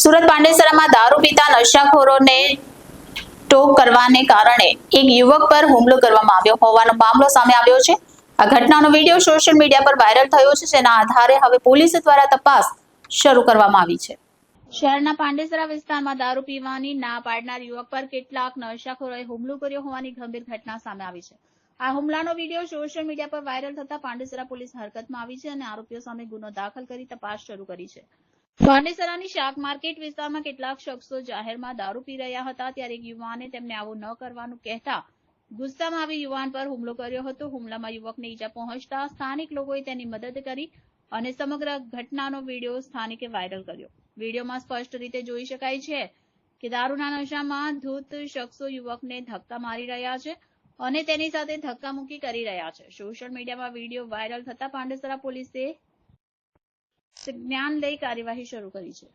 સુરત પાંડેસરામાં દારૂ પીતા નશાખોરોને ટોક કરવાને કારણે એક યુવક પર હુમલો કરવામાં આવ્યો હોવાનો મામલો સામે આવ્યો છે. આ ઘટનાનો વીડિયો સોશિયલ મીડિયા પર વાયરલ થયો છે, જેના આધારે હવે પોલીસ દ્વારા તપાસ શરૂ કરવામાં આવી છે. શહેરના પાંડેસરા વિસ્તારમાં દારૂ પીવાની ના પાડનાર યુવક પર કેટલાક નશાખોરોએ હુમલો કર્યો હોવાની ગંભીર ઘટના સામે આવી છે. આ હુમલાનો વીડિયો સોશિયલ મીડિયા પર વાયરલ થતા પાંડેસરા પોલીસ હરકતમાં આવી છે અને આરોપીઓ સામે ગુનો દાખલ કરી તપાસ શરૂ કરી છે. પાંડેસરાની શાક માર્કેટ વિસ્તારમાં કેટલાક શખ્સો જાહેરમાં દારૂ પી રહ્યા હતા ત્યારે એક યુવાને તેમને આવું ન કરવાનું કહેતા ગુસ્સામાં આવી યુવાન પર હુમલો કર્યો હતો. હુમલામાં યુવકને ઈજા પહોંચતા સ્થાનિક લોકોએ તેની મદદ કરી અને સમગ્ર ઘટનાનો વીડિયો સ્થાનિકે વાયરલ કર્યો. વિડીયોમાં સ્પષ્ટ રીતે જોઈ શકાય છે કે દારૂના નશામાં ધૂત શખ્સો યુવકને ધક્કા મારી રહ્યા છે અને તેની સાથે ધક્કામુક્કી કરી રહ્યા છે. સોશિયલ મીડિયામાં વીડિયો વાયરલ થતા પાંડેસરા પોલીસે જ્ઞાન લઈ કાર્યવાહી શરૂ કરી છે.